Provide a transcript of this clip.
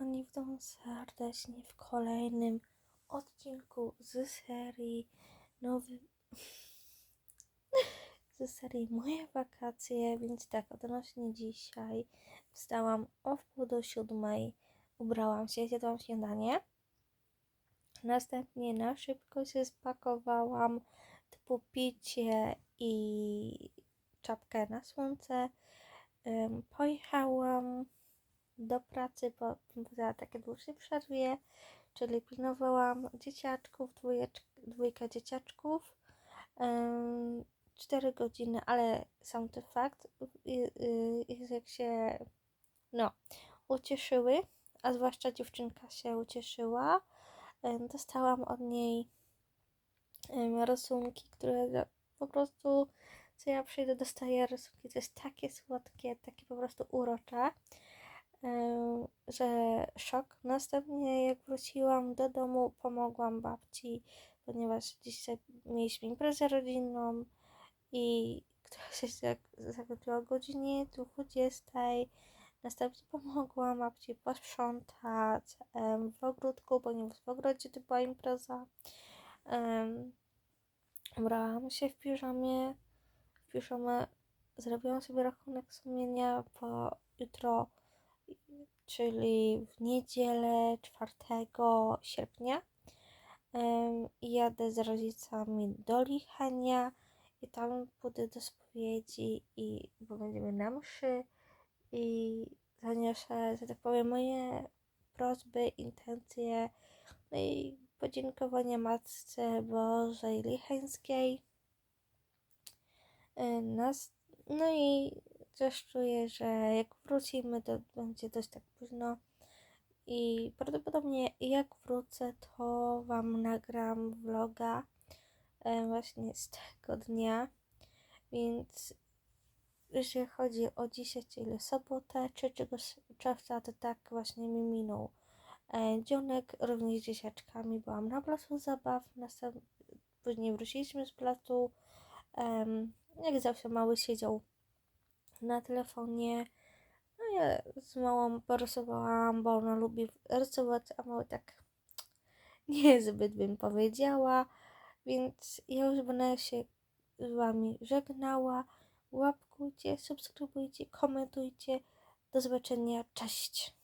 Witam serdecznie w kolejnym odcinku z serii nowy z serii moje wakacje, więc tak odnośnie dzisiaj wstałam o wpół do siódmej, ubrałam się, zjadłam śniadanie, następnie na szybko się spakowałam, typu picie i czapkę na słońce, Ym, pojechałam do pracy po, po takiej dłuższej przerwie, czyli pilnowałam dzieciaczków, dwójecz, dwójkę dzieciaczków, ym, 4 godziny, ale sam to fakt, jak się no, ucieszyły, a zwłaszcza dziewczynka się ucieszyła, dostałam od niej rysunki, które za- po prostu co ja przyjdę, dostaję rysunki, to jest takie słodkie, takie po prostu urocze, że szok. Następnie jak wróciłam do domu, pomogłam babci, ponieważ dzisiaj mieliśmy imprezę rodzinną i która się zak- zakończyła o godzinie 20. Następnie pomogłam babci posprzątać w ogródku, ponieważ w ogrodzie to była impreza. Ubrałam się w piżamie, w piżamę zrobiłam sobie rachunek sumienia po jutro, czyli w niedzielę 4 sierpnia. Jadę z rodzicami do Lichenia i tam pójdę do spowiedzi i bo będziemy na mszy i zaniosę, że tak powiem, moje prośby, intencje no i podziękowania Matce Bożej Licheńskiej. Y, Nas, no i też czuję, że jak wrócimy, to będzie dość tak późno. I prawdopodobnie jak wrócę, to Wam nagram vloga e, właśnie z tego dnia. Więc jeżeli chodzi o dzisiaj, czyli sobotę 3 czerwca, to tak właśnie mi minął e, dzionek, również z dzieciaczkami. Byłam na placu zabaw, następ... później wróciliśmy z placu. Jak zawsze mały siedział na telefonie. No ja z małą porysowałam, bo ona lubi rysować, a mały tak niezbyt bym powiedziała. Więc ja już będę się z Wami żegnała. Łapkujcie, subskrybujcie, komentujcie. Do zobaczenia. Cześć!